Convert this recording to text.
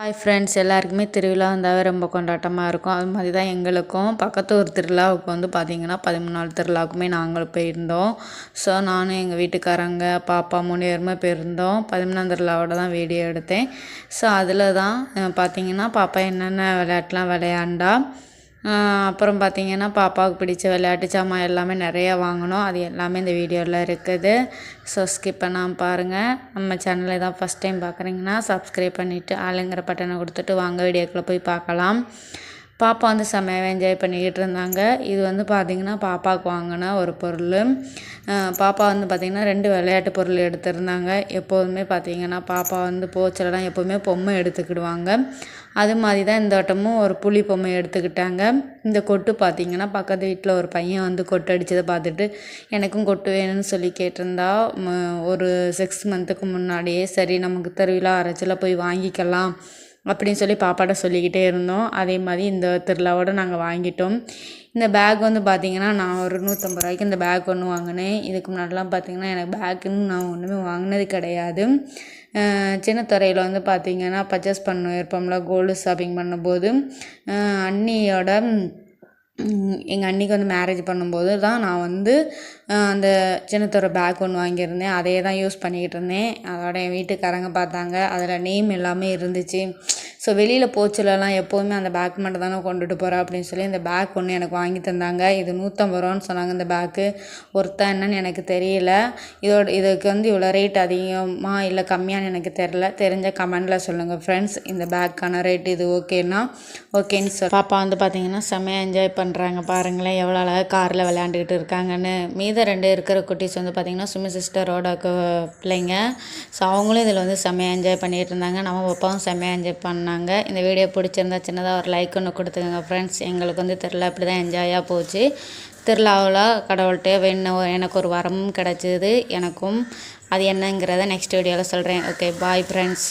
Hi friends எல்லாருக்குமே திருவிழா வந்தாவே ரொம்ப கொண்டாட்டமாக இருக்கும். அது மாதிரி தான் எங்களுக்கும். பக்கத்து ஊர் திருவிழாவுக்கு வந்து பார்த்திங்கன்னா பதிமூணு நாள் திருவிழாவுக்குமே நாங்களும் போயிருந்தோம். ஸோ நானும் எங்கள் வீட்டுக்காரங்க பாப்பா மூணு பேருமே போயிருந்தோம். பதிமூணாம் திருவிழாவோட தான் வீடியோ எடுத்தேன். ஸோ அதில் தான் பார்த்திங்கன்னா பாப்பா என்னென்ன விளையாட்டுலாம் விளையாண்டா? அப்புறம் பார்த்திங்கன்னா பாப்பாவுக்கு பிடிச்ச விளையாட்டு சாமான் எல்லாமே நிறையா வாங்கினோம். அது எல்லாமே இந்த வீடியோவில் இருக்குது. ஸோ ஸ்கிப் பண்ணாமல் பாருங்கள் நம்ம சேனலை தான் ஃபஸ்ட் டைம் பார்க்குறீங்கன்னா சப்ஸ்கிரைப் பண்ணிவிட்டு ஆளுங்கிற பட்டனை கொடுத்துட்டு வாங்க. வீடியோக்குள்ளே போய் பார்க்கலாம். பாப்பா வந்து செம்மையாக என்ஜாய் பண்ணிக்கிட்டு இருந்தாங்க. இது வந்து பார்த்திங்கன்னா பாப்பாவுக்கு வாங்கின ஒரு பொருள். பாப்பா வந்து பார்த்திங்கன்னா ரெண்டு விளையாட்டு பொருள் எடுத்திருந்தாங்க. எப்போதுமே பார்த்திங்கன்னா பாப்பா வந்து போச்சலாம் எப்போவுமே பொம்மை எடுத்துக்கிடுவாங்க. அது மாதிரி தான் இந்த வட்டமும் ஒரு புளி பொம்மை எடுத்துக்கிட்டாங்க. இந்த கொட்டு பார்த்திங்கன்னா பக்கத்து வீட்டில் ஒரு பையன் வந்து கொட்டு அடித்ததை பார்த்துட்டு எனக்கும் கொட்டு வேணும்னு சொல்லி கேட்டிருந்தா ஒரு சிக்ஸ் மந்த்துக்கு முன்னாடியே சரி நமக்கு திருவிழா அரைச்சில் போய் வாங்கிக்கலாம். அப்படின்னு சொல்லி பாப்பாட்ட சொல்லிக்கிட்டே இருந்தோம். அதே மாதிரி இந்த திருவிழாவோட நாங்கள் வாங்கிட்டோம். இந்த பேக் வந்து பார்த்திங்கன்னா நான் ஒரு நூற்றம்பது ரூபாய்க்கு இந்த பேக் ஒன்று வாங்கினேன். இதுக்கு முன்னாடிலாம் பார்த்திங்கன்னா எனக்கு பேக்குன்னு நான் ஒன்றுமே வாங்கினது கிடையாது. சின்ன துறையில் வந்து பார்த்திங்கன்னா பர்ச்சேஸ் பண்ண இருப்போம்ல கோல்டு ஷாப்பிங் பண்ணும்போது அண்ணியோட எங்கள் அண்ணிக்கு வந்து மேரேஜ் பண்ணும்போது தான் நான் வந்து அந்த சின்னத்தோட பேக் ஒன்று வாங்கியிருந்தேன். அதையே தான் யூஸ் பண்ணிக்கிட்டு இருந்தேன். அதோட என் வீட்டுக்காரங்க பார்த்தாங்க. அதில் நேம் எல்லாமே இருந்துச்சு. ஸோ வெளியில் போச்சுலலாம் எப்போதுமே அந்த பேக் மட்டும் தானே கொண்டுட்டு போகிறேன் அப்படின்னு சொல்லி இந்த பேக் ஒன்று எனக்கு வாங்கி தந்தாங்க. இது நூற்றம்பது ரூபான்னு சொன்னாங்க இந்த பேக்கு ஒருத்தன் என்னன்னு எனக்கு தெரியல. இதோட இதுக்கு வந்து இவ்வளோ ரேட் அதிகமாக இல்லை கம்மியான்னு எனக்கு தெரில தெரிஞ்ச கமெண்டில் சொல்லுங்கள் ஃப்ரெண்ட்ஸ் இந்த பேக்கான ரேட் இது ஓகேன்னா ஓகேன்னு சொல். பாப்பா வந்து பார்த்தீங்கன்னா செம்மையாக என்ஜாய் பண்ணுறாங்க பாருங்களேன். எவ்வளோ அழகாக காரில் விளையாண்டுக்கிட்டு இருக்காங்கன்னு. மீத ரெண்டு இருக்கிற குட்டீஸ் வந்து பார்த்திங்கன்னா சுமி சிஸ்டரோட பிள்ளைங்க. ஸோ அவங்களும் இதில் வந்து செம்மையாக என்ஜாய் பண்ணிகிட்டு இருந்தாங்க. நம்ம பாப்பாவும் செம்மையாக என்ஜாய் பண்ண பண்ணாங்க இந்த வீடியோ பிடிச்சிருந்தா சின்னதாக ஒரு லைக் ஒன்று கொடுத்துக்கோங்க ஃப்ரெண்ட்ஸ் எங்களுக்கு வந்து திருவிழா இப்படி தான் என்ஜாயாக போச்சு. திருவிழாவில் கடவுள்கிட்ட வேணும் எனக்கு ஒரு வரமும் கிடச்சிது. எனக்கும் அது என்னங்கிறத நெக்ஸ்ட் வீடியோவில் சொல்கிறேன் ஓகே பாய் ஃப்ரெண்ட்ஸ்